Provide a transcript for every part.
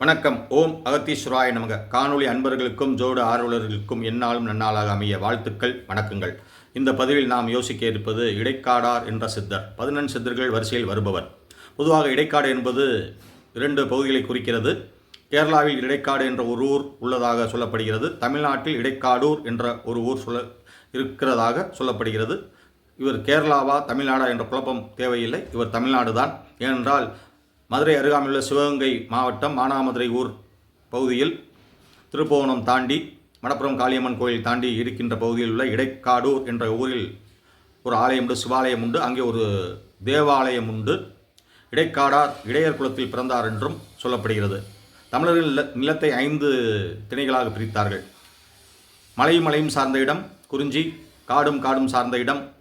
வணக்கம். ஓம் அகத்தீஸ்வராய நமக. காணொளி அன்பர்களுக்கும் ஜோடு ஆர்வலர்களுக்கும் என்னாலும் நன்னாளாக அமைய வாழ்த்துக்கள் வணக்கங்கள். இந்த பதிவில் நாம் யோசிக்க இருப்பது இடைக்காடார் என்ற சித்தர். பதினெண் சித்தர்கள் வரிசையில் வருபவர். பொதுவாக இடைக்காடு என்பது இரண்டு பகுதிகளை குறிக்கிறது. கேரளாவில் இடைக்காடு என்ற ஒரு ஊர் உள்ளதாக சொல்லப்படுகிறது. தமிழ்நாட்டில் இடைக்காடூர் என்ற ஒரு ஊர் சொல்ல இருக்கிறதாக சொல்லப்படுகிறது. இவர் கேரளாவா தமிழ்நாடா என்ற குழப்பம் தேவையில்லை. இவர் தமிழ்நாடு தான் ஏனென்றால் மதுரை அருகாமையுள்ள சிவகங்கை மாவட்டம் மானாமதுரை ஊர் பகுதியில் திருப்புவனம் தாண்டி மணப்புறம் காளியம்மன் கோயில் தாண்டி இருக்கின்ற பகுதியில் உள்ள இடைக்காடூர் என்ற ஊரில் ஒரு ஆலயம் உண்டு சிவாலயம் உண்டு. அங்கே ஒரு தேவாலயம் உண்டு. இடைக்காடார் இடையர் குலத்தில் பிறந்தார் என்றும் சொல்லப்படுகிறது. தமிழர்கள் நில- நிலத்தை ஐந்து திணைகளாக பிரித்தார்கள். மலையும் மலையும் சார்ந்த இடம் குறிஞ்சி காடும் காடும் சார்ந்த இடம்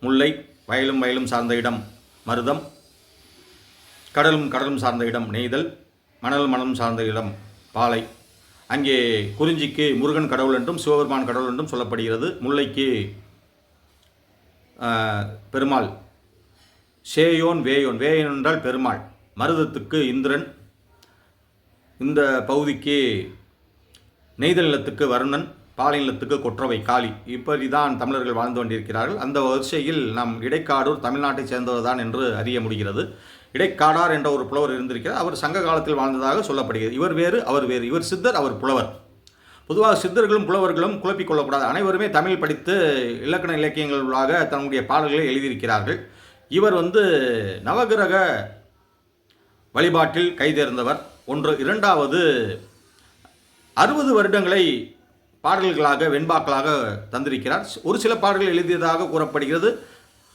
முல்லை வயலும் வயலும் சார்ந்த இடம் மருதம். கடலும் கடலும் சார்ந்த இடம் நெய்தல் மணல் மணலும் சார்ந்த இடம் பாலை. அங்கே குறிஞ்சிக்கு முருகன் கடவுள் என்றும் சிவபெருமான் கடவுள் என்றும் சொல்லப்படுகிறது. முல்லைக்கு பெருமாள். சேயோன் வேயோன். வேயோன் என்றால் பெருமாள். மருதத்துக்கு இந்திரன். இந்த பகுதிக்கு நெய்தல் நிலத்துக்கு வருணன் பாலை நிலத்துக்கு கொற்றவை காளி. இப்படி தான் தமிழர்கள் வாழ்ந்து கொண்டிருக்கிறார்கள். அந்த வரிசையில் நம் இடைக்காடூர் தமிழ்நாட்டைச் சேர்ந்தவர் தான் என்று அறிய முடிகிறது. இடைக்காடார் என்ற ஒரு புலவர் இருந்திருக்கிறார். அவர் சங்க காலத்தில் வாழ்ந்ததாக சொல்லப்படுகிறது. இவர் வேறு அவர் வேறு. இவர் சித்தர் அவர் புலவர். பொதுவாக சித்தர்களும் புலவர்களும் குழப்பிக் கொள்ளக்கூடாது. அனைவருமே தமிழ் படித்து இலக்கண இலக்கியங்களாக தன்னுடைய பாடல்களை எழுதியிருக்கிறார்கள். இவர் வந்து நவகிரக வழிபாட்டில் கைதேர்ந்தவர். ஒன்று இரண்டாவது அறுபது வருடங்களை பாடல்களாக வெண்பாக்களாக தந்திருக்கிறார். ஒரு சில பாடல்கள் எழுதியதாக கூறப்படுகிறது.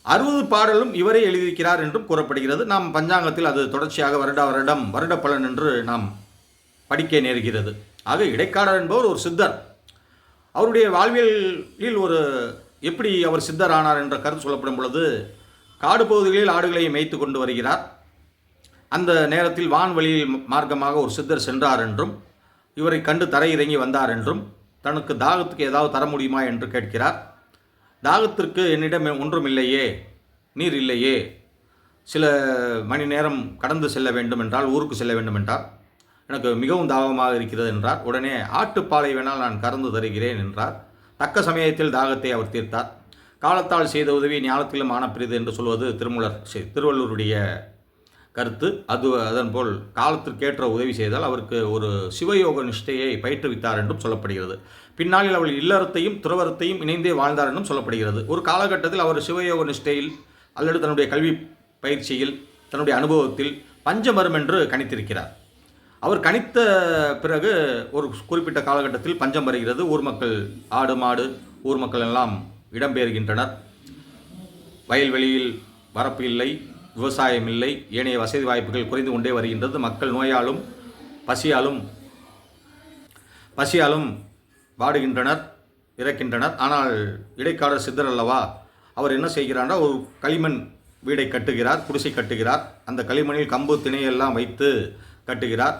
அறுபது பாடலும் இவரே எழுதியிருக்கிறார் என்றும் கூறப்படுகிறது. நாம் பஞ்சாங்கத்தில் அது தொடர்ச்சியாக வருட வருடம் வருட பலன் என்று நாம் படிக்க நேருகிறது. ஆக இடைக்காடர் என்பவர் ஒரு சித்தர். அவருடைய வாழ்வியலில் ஒரு எப்படி அவர் சித்தர் ஆனார் என்ற கருத்து சொல்லப்படும் பொழுது காடு பகுதிகளில் ஆடுகளை மேய்த்து கொண்டு வருகிறார். அந்த நேரத்தில் வான்வழியில் மார்க்கமாக ஒரு சித்தர் சென்றார் என்றும் இவரை கண்டு தரையிறங்கி வந்தார் என்றும் தனக்கு தாகத்துக்கு ஏதாவது தர முடியுமா என்று கேட்கிறார். தாகத்திற்கு என்னிடம் ஒன்றும் இல்லையே நீர் இல்லையே. சில மணி நேரம் கடந்து செல்ல வேண்டும் என்றால் ஊருக்கு செல்ல வேண்டும் என்றால் எனக்கு மிகவும் தாகமாக இருக்கிறது என்றார். உடனே ஆட்டுப்பாலை வேணால் நான் கறந்து தருகிறேன் என்றார். தக்க சமயத்தில் தாகத்தை அவர் தீர்த்தார். காலத்தால் செய்த உதவி ஞானத்திலும் ஆனப்பிரிது என்று சொல்வது திருமூலர் திருவள்ளூருடைய கருத்து. அது அதன்போல் காலத்திற்கேற்ற உதவி செய்தால் அவருக்கு ஒரு சிவயோக நிஷ்டையை பயிற்றுவித்தார் என்றும் சொல்லப்படுகிறது. பின்னாளில் அவள் இல்லறத்தையும் துறவரத்தையும் இணைந்தே வாழ்ந்தார் என்றும் சொல்லப்படுகிறது. ஒரு காலகட்டத்தில் அவர் சிவயோக நிஷ்டையில் அல்லது தன்னுடைய கல்வி பயிற்சியில் தன்னுடைய அனுபவத்தில் பஞ்சமரும் என்று கணித்திருக்கிறார். அவர் கணித்த பிறகு ஒரு குறிப்பிட்ட காலகட்டத்தில் பஞ்சம் வருகிறது. ஊர் மக்கள் ஆடு மாடு ஊர் மக்கள் எல்லாம் இடம்பெறுகின்றனர் வயல்வெளியில் வரப்பு இல்லை. விவசாயம் இல்லை ஏனைய வசதி வாய்ப்புகள் குறைந்து கொண்டே வருகின்றது. மக்கள் நோயாலும் பசியாலும் பசியாலும் வாடுகின்றனர் இறக்கின்றனர். ஆனால் இடைக்காலர் சித்தர் அல்லவா அவர் என்ன செய்கிறார்னா ஒரு களிமண் வீடை கட்டுகிறார் குடிசை கட்டுகிறார். அந்த களிமண்ணில் கம்பு திணையெல்லாம் வைத்து கட்டுகிறார்.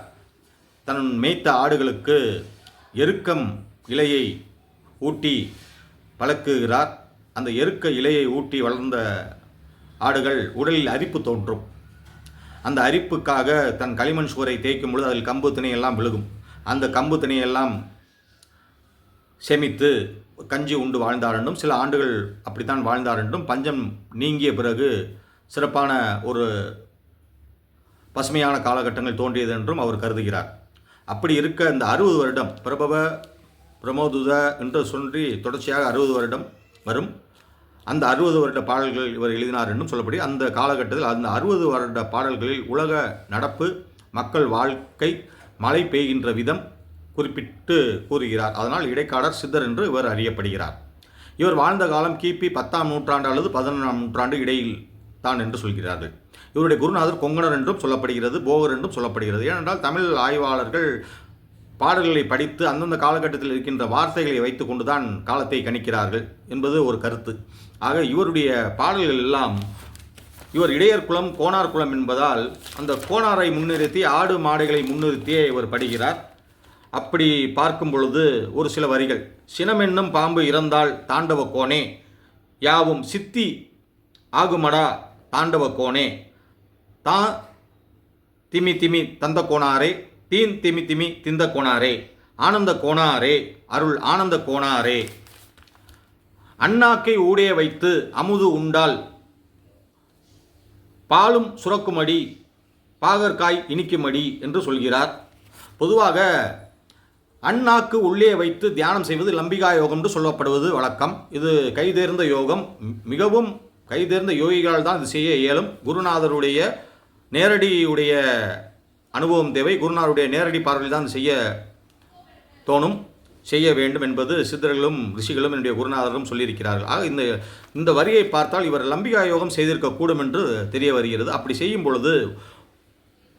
தன் மேய்த்த ஆடுகளுக்கு எருக்கம் இலையை ஊட்டி வளர்க்குகிறார். அந்த எருக்க இலையை ஊட்டி வளர்ந்த ஆடுகள் உடலில் அரிப்பு தோன்றும். அந்த அரிப்புக்காக தன் களிமண் சுவரை தேய்க்கும் பொழுது அதில் கம்பு திணையெல்லாம் விழுகும். அந்த கம்பு திணையெல்லாம் சேமித்து கஞ்சி உண்டு வாழ்ந்தாரென்றும் சில ஆண்டுகள் அப்படித்தான் வாழ்ந்தாரென்றும் பஞ்சம் நீங்கிய பிறகு சிறப்பான ஒரு பசுமையான காலகட்டங்கள் தோன்றியது என்றும் அவர் கருதுகிறார். அப்படி இருக்க இந்த அறுபது வருடம் பிரபவ பிரமோதுத என்று சொல்லி தொடர்ச்சியாக அறுபது வருடம் வரும். அந்த அறுபது வருட பாடல்கள் இவர் எழுதினார் என்றும் சொல்லப்படி அந்த காலகட்டத்தில் அந்த அறுபது வருட பாடல்களில் உலக நடப்பு மக்கள் வாழ்க்கை மழை பெய்கின்ற விதம் குறிப்பிட்டு கூறுகிறார். அதனால் இடைக்காடர் சித்தர் என்று இவர் அறியப்படுகிறார். இவர் வாழ்ந்த காலம் கிபி பத்தாம் நூற்றாண்டு அல்லது பதினொன்றாம் நூற்றாண்டு இடையில் தான் என்று சொல்கிறார்கள். இவருடைய குருநாதர் கொங்கணர் என்றும் சொல்லப்படுகிறது போகர் என்றும் சொல்லப்படுகிறது. ஏனென்றால் தமிழ் ஆய்வாளர்கள் பாடல்களை படித்து அந்தந்த காலகட்டத்தில் இருக்கின்ற வார்த்தைகளை வைத்துக்கொண்டு தான் காலத்தை கணிக்கிறார்கள் என்பது ஒரு கருத்து. ஆக இவருடைய பாடல்கள் எல்லாம் இவர் இடையர் குலம் கோணார் குலம் என்பதால் அந்த கோணாரை முன்னிறுத்தி ஆடு மாடுகளை முன்னிறுத்தியே இவர் படுகிறார். அப்படி பார்க்கும் பொழுது ஒரு சில வரிகள். சினமென்னும் பாம்பு இறந்தால் தாண்டவ கோணே யாவும் சித்தி ஆகுமடா தாண்டவ கோணே தா திமி திமி தந்த கோணாரே தீன் திமி திமி திந்த கோணாரே ஆனந்த கோணாரே அருள் ஆனந்த கோணாரே அண்ணாக்கை ஊடைய வைத்து அமுது உண்டால். பாலும் சுரக்குமடி பாகற்காய் இனிக்குமடி என்று சொல்கிறார். பொதுவாக அண்ணாக்கு உள்ளே வைத்து தியானம் செய்வது லம்பிகா யோகம் என்று சொல்லப்படுவது வழக்கம். இது கைதேர்ந்த யோகம். மிகவும் கைதேர்ந்த யோகிகளால் தான் இது செய்ய இயலும். குருநாதருடைய நேரடியுடைய அனுபவம் தேவை. குருநாதருடைய நேரடி பார்வையில் தான் செய்ய தோணும். செய்ய வேண்டும் என்பது சித்தர்களும் ரிஷிகளும் என்னுடைய குருநாதரும் சொல்லியிருக்கிறார்கள். ஆக இந்த இந்த வரியை பார்த்தால் இவர் லம்பிகா யோகம் செய்திருக்கக்கூடும் என்று தெரிய வருகிறது. அப்படி செய்யும் பொழுது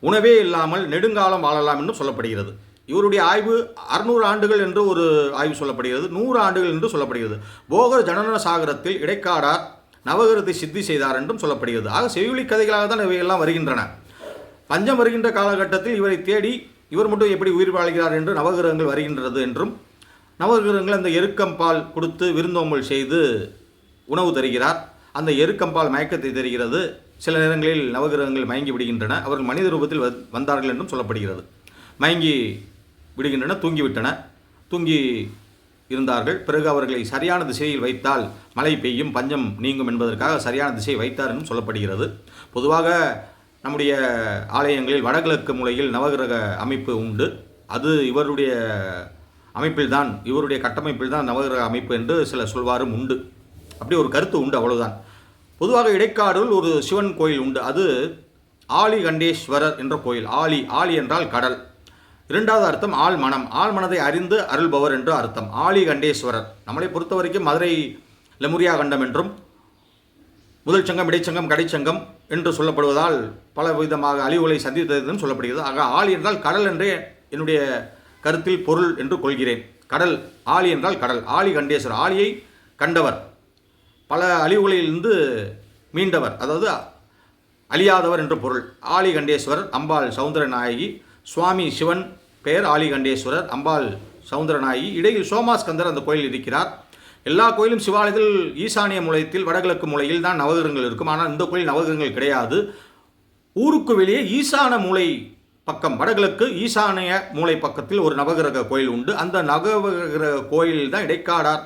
உணவே இல்லாமல் நெடுங்காலம் வாழலாம் என்று சொல்லப்படுகிறது. இவருடைய ஆய்வு அறுநூறு ஆண்டுகள் என்று ஒரு ஆய்வு சொல்லப்படுகிறது நூறு ஆண்டுகள் என்று சொல்லப்படுகிறது. போகர் ஜனன சாகரத்தில் இடைக்காடார் நவகிரத்தை சித்தி செய்தார் என்றும் சொல்லப்படுகிறது. ஆக செவிலி கதைகளாக தான் இவையெல்லாம் வருகின்றன. பஞ்சம் வருகின்ற காலகட்டத்தில் இவரை தேடி இவர் மட்டும் எப்படி உயிர் வாழ்கிறார் என்று நவகிரகங்கள் வருகின்றது என்றும் நவகிரகங்கள் அந்த எருக்கம்பால் கொடுத்து விருந்தோம்பல் செய்து உணவு தருகிறார். அந்த எருக்கம்பால் மயக்கத்தை தருகிறது. சில நேரங்களில் நவகிரகங்கள் மயங்கி விடுகின்றன. அவர்கள் மனித ரூபத்தில் வந்தார்கள் என்றும் சொல்லப்படுகிறது. மயங்கி விடுகின்றன தூங்கிவிட்டன. தூங்கி இருந்தார்கள். பிறகு அவர்களை சரியான திசையில் வைத்தால் மழை பெய்யும் பஞ்சம் நீங்கும் என்பதற்காக சரியான திசையை வைத்தார் என்றும் சொல்லப்படுகிறது. பொதுவாக நம்முடைய ஆலயங்களில் வடகிழக்கு மூலையில் நவகிரக அமைப்பு உண்டு. அது இவருடைய அமைப்பில்தான் இவருடைய கட்டமைப்பில் தான் நவகிரக அமைப்பு என்று சில சொல்வாரும் உண்டு. அப்படி ஒரு கருத்து உண்டு அவ்வளவுதான். பொதுவாக இடைக்காடுல் ஒரு சிவன் கோயில் உண்டு. அது ஆலி கண்டேஸ்வரர் என்ற கோயில். ஆலி ஆலி என்றால் கடல். இரண்டாவது அர்த்தம் ஆள் மனம் ஆள் மனதை அறிந்து அருள்பவர் என்று அர்த்தம். ஆலி கண்டேஸ்வரர் நம்மளை பொறுத்த வரைக்கும் மதுரை லெமுரியா கண்டம் என்றும் முதல் சங்கம் இடைச்சங்கம் கடைச்சங்கம் என்று சொல்லப்படுவதால் பல விதமாக அழிவுகளை சந்தித்தது சொல்லப்படுகிறது. ஆக ஆழி என்றால் கடல் என்றே என்னுடைய கருத்தில் பொருள் என்று கொள்கிறேன். கடல் ஆழி என்றால் கடல். ஆழி கண்டேஸ்வரர் ஆழியை கண்டவர். பல அழிவுகளிலிருந்து மீண்டவர். அதாவது அழியாதவர் என்று பொருள். ஆலி கண்டேஸ்வரர் அம்பாள் சௌந்தரநாயகி சுவாமி சிவன் பெயர் ஆலி கண்டேஸ்வரர் அம்பாள் சௌந்தரநாயகி இடையில் சோமாஸ்கந்தர் அந்த கோயில் இருக்கிறார். எல்லா கோயிலும் சிவாலயத்தில் ஈசானிய மூலையத்தில் வடகிழக்கு மூலையில் தான் நவகிரகங்கள் இருக்கும். ஆனால் இந்த கோயில் நவகிரகங்கள் கிடையாது. ஊருக்கு வெளியே ஈசான மூலை பக்கம் வடகிழக்கு ஈசானிய மூலை பக்கத்தில் ஒரு நவகிரக கோயில் உண்டு. அந்த நவகிரக கோயில் தான் இடைக்காடார்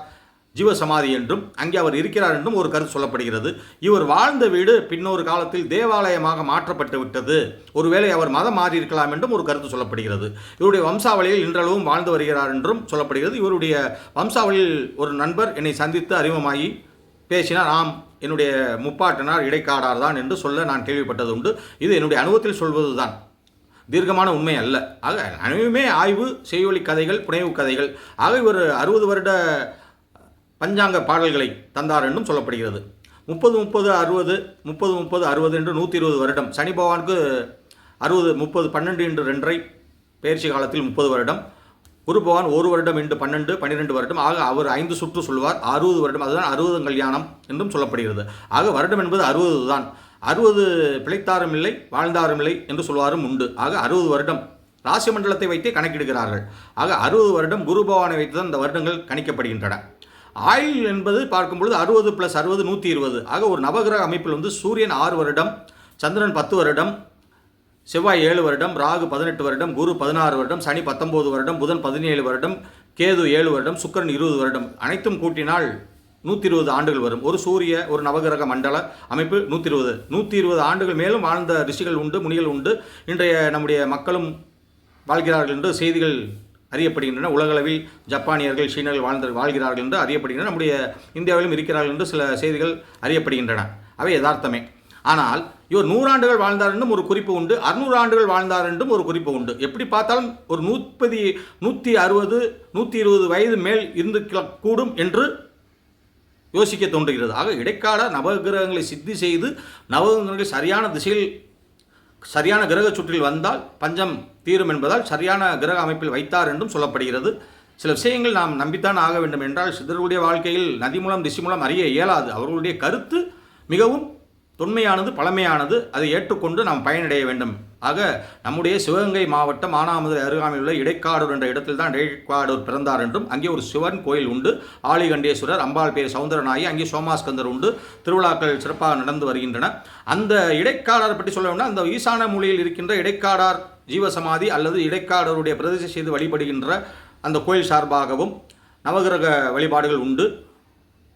ஜீவசமாதி என்றும் அங்கே அவர் இருக்கிறார் என்றும் ஒரு கருத்து சொல்லப்படுகிறது. இவர் வாழ்ந்த வீடு பின்னொரு காலத்தில் தேவாலயமாக மாற்றப்பட்டு விட்டது. ஒருவேளை அவர் மதம் மாறி இருக்கலாம் என்றும் ஒரு கருத்து சொல்லப்படுகிறது. இவருடைய வம்சாவளியில் இன்றளவும் வாழ்ந்து வருகிறார் என்றும் சொல்லப்படுகிறது. இவருடைய வம்சாவளியில் ஒரு நண்பர் என்னை சந்தித்து அறிமுகமாகி பேசினார் ஆம் என்னுடைய முப்பாட்டனார் இடைக்காடார் தான் என்று சொல்ல நான் கேள்விப்பட்டது உண்டு. இது என்னுடைய அனுபவத்தில் சொல்வது தான் தீர்க்கமான உண்மை அல்ல. ஆக அனைவருமே ஆய்வு செய்வொலி கதைகள் புனைவு கதைகள். ஆக இவர் அறுபது வருட பஞ்சாங்க பாடல்களை தந்தார் என்றும் சொல்லப்படுகிறது. முப்பது முப்பது அறுபது முப்பது முப்பது அறுபது என்று நூற்றி இருபது வருடம். சனி பகவானுக்கு அறுபது முப்பது பன்னெண்டு என்று ரெண்டரை பயிற்சி காலத்தில் முப்பது வருடம். குரு பகவான் ஒரு வருடம் இன்று பன்னெண்டு பன்னிரெண்டு வருடம். ஆக அவர் ஐந்து சுற்று சொல்வார். அறுபது வருடம். அதுதான் அறுபது கல்யாணம் என்றும் சொல்லப்படுகிறது. ஆக வருடம் என்பது அறுபது தான் அறுபது பிழைத்தாரும் இல்லை வாழ்ந்தாரும் இல்லை என்று சொல்வாரும் உண்டு. ஆக அறுபது வருடம் ராசி மண்டலத்தை வைத்தே கணக்கிடுகிறார்கள். ஆக அறுபது வருடம் குரு பவானை வைத்து தான் இந்த வருடங்கள் கணிக்கப்படுகின்றன. ஆயுள் என்பது பார்க்கும் பொழுது அறுபது ப்ளஸ் அறுபது நூற்றி இருபது. ஆக ஒரு நவகிரக அமைப்பில் வந்து சூரியன் ஆறு வருடம் சந்திரன் பத்து வருடம் செவ்வாய் ஏழு வருடம் ராகு பதினெட்டு வருடம் குரு பதினாறு வருடம் சனி பத்தொம்போது வருடம் புதன் பதினேழு வருடம் கேது ஏழு வருடம் சுக்கிரன் இருபது வருடம். அனைத்தும் கூட்டினால் நூற்றி இருபது ஆண்டுகள் வரும். ஒரு சூரிய ஒரு நவகிரக மண்டல அமைப்பு நூற்றி இருபது நூற்றி இருபது ஆண்டுகள் மேலும் வாழ்ந்த ரிஷிகள் உண்டு முனிகள் உண்டு. இன்றைய நம்முடைய மக்களும் வாழ்கிறார்கள் என்று செய்திகள் அறியப்படுகின்றன. உலகளவில் ஜப்பானியர்கள் சீனர்கள் வாழ்ந்த வாழ்கிறார்கள் என்று அறியப்படுகின்றன. நம்முடைய இந்தியாவிலும் இருக்கிறார்கள் என்று சில செய்திகள் அறியப்படுகின்றன. அவை யதார்த்தமே. ஆனால் இவர் நூறாண்டுகள் வாழ்ந்தார் என்றும் ஒரு குறிப்பு உண்டு. அறுநூறு ஆண்டுகள் வாழ்ந்தார் என்றும் ஒரு குறிப்பு உண்டு. எப்படி பார்த்தாலும் ஒரு நூற்பதி நூற்றி அறுபது நூற்றி இருபது வயது மேல் இருந்து கூடும் என்று யோசிக்க தோன்றுகிறது. ஆக இடைக்கால நவகிரகங்களை சித்தி செய்து நவகிரகங்களை சரியான திசையில் சரியான கிரக சுற்றில் வந்தால் பஞ்சம் தீரும் என்பதால் சரியான கிரக அமைப்பில் வைத்தார் என்றும் சொல்லப்படுகிறது. சில விஷயங்கள் நாம் நம்பித்தான் ஆக வேண்டும் என்றால் சித்தர்களுடைய வாழ்க்கையில் நதி மூலம் திசை மூலம் அறிய இயலாது. அவர்களுடைய கருத்து மிகவும் தொன்மையானது பழமையானது. அதை ஏற்றுக்கொண்டு நாம் பயனடைய வேண்டும். ஆக நம்முடைய சிவகங்கை மாவட்டம் ஆனாமதுரை அருகாமையில் உள்ள இடைக்காடூர் என்ற இடத்தில் தான் இடைக்காடூர் பிறந்தார் என்றும் அங்கே ஒரு சிவன் கோயில் உண்டு. ஆலிகண்டேஸ்வரர் அம்பாள் பேர் சவுந்தரநாயகி அங்கே சோமாஸ்கந்தர் உண்டு. திருவிழாக்கள் சிறப்பாக நடந்து வருகின்றன. அந்த இடைக்காடார் பற்றி சொல்ல வேண்டாம் அந்த ஈசான மூலையில் இருக்கின்ற இடைக்காடார் ஜீவசமாதி அல்லது இடைக்காடருடைய பிரதிஷ்டை செய்து வழிபடுகின்ற அந்த கோயில் சார்பாகவும் நவகிரக வழிபாடுகள் உண்டு.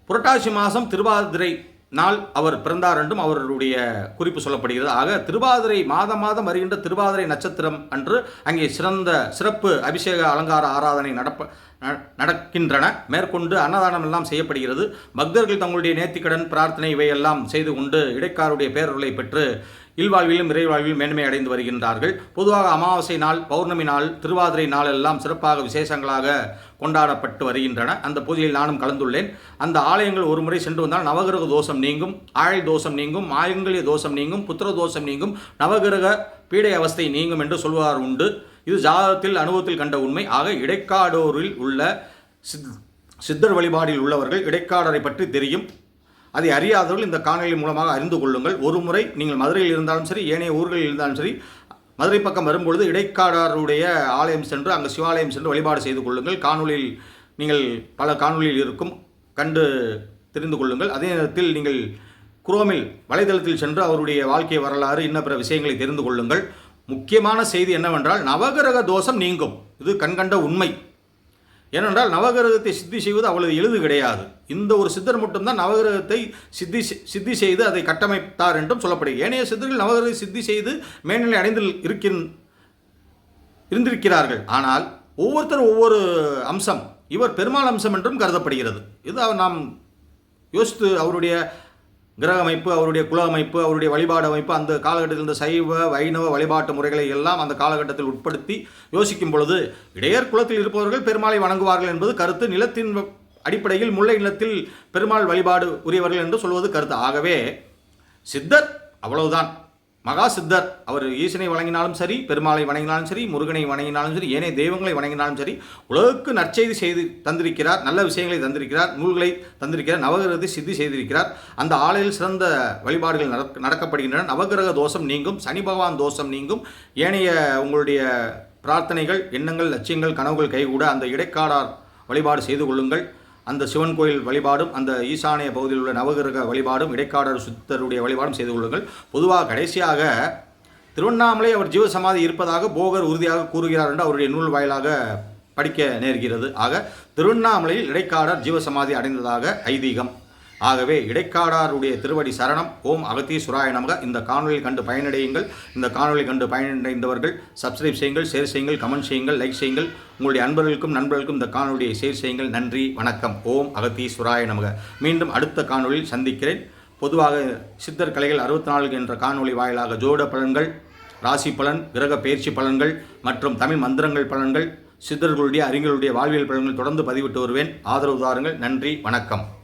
புரட்டாசி மாதம் திருவாதிரை நாள் அவர் பிறந்தார் என்றும் அவருடைய குறிப்பு சொல்லப்படுகிறது. ஆக திருவாதிரை மாதம் மாதம் வருகின்ற திருவாதிரை நட்சத்திரம் அன்று அங்கே சிறந்த சிறப்பு அபிஷேக அலங்கார ஆராதனை நடப்ப ந- நடக்கின்றன. மேற்கொண்டு அன்னதானம் எல்லாம் செய்யப்படுகிறது. பக்தர்கள் தங்களுடைய நேர்த்திக்கடன் பிரார்த்தனை இவையெல்லாம் செய்து கொண்டு இடைக்காருடைய பேரருளை பெற்று இல்வாழ்விலும் இறைவாழ்விலும் மேன்மை அடைந்து வருகின்றார்கள். பொதுவாக அமாவாசை நாள் பௌர்ணமி நாள் திருவாதிரை நாள் எல்லாம் சிறப்பாக விசேஷங்களாக கொண்டாடப்பட்டு வருகின்றன. அந்த பூஜையில் நானும் கலந்துள்ளேன். அந்த ஆலயங்கள் ஒரு முறை சென்று வந்தால் நவகிரக தோஷம் நீங்கும் ஆழை தோஷம் நீங்கும் மாயங்கலிய தோஷம் நீங்கும் புத்திர தோஷம் நீங்கும் நவகிரக பீடை அவஸ்தை நீங்கும் என்று சொல்வார் உண்டு. இது ஜாதகத்தில் அனுபவத்தில் கண்ட உண்மை. ஆக இடைக்காடோரில் உள்ள சித் சித்தர் வழிபாடில் உள்ளவர்கள் இடைக்காடரை பற்றி தெரியும். அதை அறியாதவர்கள் இந்த காணொலி மூலமாக அறிந்து கொள்ளுங்கள். ஒரு முறை நீங்கள் மதுரையில் இருந்தாலும் சரி ஏனைய ஊர்களில் இருந்தாலும் சரி மதுரை பக்கம் வரும்பொழுது இடைக்காடாருடைய ஆலயம் சென்று அங்கே சிவாலயம் சென்று வழிபாடு செய்து கொள்ளுங்கள். காணொலியில் நீங்கள் பல காணொலியில் இருக்கும் கண்டு தெரிந்து கொள்ளுங்கள். அதே நேரத்தில் நீங்கள் குரோமில் வலைதளத்தில் சென்று அவருடைய வாழ்க்கை வரலாறு இன்ன பிற விஷயங்களை தெரிந்து கொள்ளுங்கள். முக்கியமான செய்தி என்னவென்றால் நவகிரக தோஷம் நீங்கும். இது கண்கண்ட உண்மை. ஏனென்றால் நவகிரகத்தை சித்தி செய்வது அவ்வளவு எளிது கிடையாது. இந்த ஒரு சித்தர் மட்டும்தான் நவகிரகத்தை சித்தி சித்தி செய்து அதை கட்டமைத்தார் என்றும் சொல்லப்படுகிறது. ஏனைய சித்தர்கள் நவகிரகத்தை சித்தி செய்து மேல்நிலை அடைந்து இருக்கின் இருந்திருக்கிறார்கள். ஆனால் ஒவ்வொருத்தரும் ஒவ்வொரு அம்சம் இவர் பெருமாள் அம்சம் என்றும் கருதப்படுகிறது. இது நாம் யோசித்து அவருடைய கிரக அமைப்பு அவருடைய குல அமைப்பு அவருடைய வழிபாடு அமைப்பு அந்த காலகட்டத்தில் இருந்த சைவ வைணவ வழிபாட்டு முறைகளை எல்லாம் அந்த காலகட்டத்தில் உட்படுத்தி யோசிக்கும் பொழுது இடையர் குலத்தில் இருப்பவர்கள் பெருமாளை வணங்குவார்கள் என்பது கருத்து. நிலத்தின் அடிப்படையில் முல்லை நிலத்தில் பெருமாள் வழிபாடு உரியவர்கள் என்று சொல்வது கருத்து. ஆகவே சித்தர் அவ்வளவுதான். மகா சித்தர் அவர் ஈசனை வணங்கினாலும் சரி பெருமாளை வணங்கினாலும் சரி முருகனை வணங்கினாலும் சரி ஏனைய தெய்வங்களை வணங்கினாலும் சரி உலகுக்கு நற்செய்தி செய்து தந்திருக்கிறார் நல்ல விஷயங்களை தந்திருக்கிறார் நூல்களை தந்திருக்கிறார் நவகிரகத்தை சித்தி செய்திருக்கிறார். அந்த ஆலையில் சிறந்த வழிபாடுகள் நடக்கப்படுகின்றன. நவகிரக தோஷம் நீங்கும் சனி பகவான் தோஷம் நீங்கும். ஏனைய உங்களுடைய பிரார்த்தனைகள் எண்ணங்கள் லட்சியங்கள் கனவுகள் கைகூட அந்த இடைக்காடார் வழிபாடு செய்து கொள்ளுங்கள். அந்த சிவன் கோயில் வழிபாடும் அந்த ஈசானிய பகுதியில் உள்ள நவகிரக வழிபாடும் இடைக்காடர் சுத்தருடைய வழிபாடும் செய்து கொள்ளுங்கள். பொதுவாக கடைசியாக திருவண்ணாமலை அவர் ஜீவசமாதி இருப்பதாக போகர் உறுதியாக கூறுகிறார் என்று அவருடைய நூல் வாயிலாக படிக்க நேர்கிறது. ஆக திருவண்ணாமலையில் இடைக்காடர் ஜீவசமாதி அடைந்ததாக ஐதீகம். ஆகவே இடைக்காடாருடைய திருவடி சரணம். ஓம் அகத்தீஸ்வராய நமக. இந்த காணொலியில் கண்டு பயனடையுங்கள். இந்த காணொலி கண்டு பயனடைந்தவர்கள் சப்ஸ்கிரைப் செய்யுங்கள் ஷேர் செய்யுங்கள் கமெண்ட் செய்யுங்கள் லைக் செய்யுங்கள். உங்களுடைய அன்பர்களுக்கும் நண்பர்களுக்கும் இந்த காணொலியை ஷேர் செய்யுங்கள். நன்றி வணக்கம். ஓம் அகத்தீஸ்வராய நமக. மீண்டும் அடுத்த காணொலியில் சந்திக்கிறேன். பொதுவாக சித்தர் கலைகள் அறுபத்தி நான்கு என்ற காணொளி வாயிலாக ஜோட பலன்கள் ராசி பலன் கிரக பயிற்சி பலன்கள் மற்றும் தமிழ் மந்திரங்கள் பலன்கள் சித்தர்களுடைய அறிஞர்களுடைய வாழ்வியல் பலன்கள் தொடர்ந்து பதிவிட்டு வருவேன். ஆதரவு தாருங்கள். நன்றி வணக்கம்.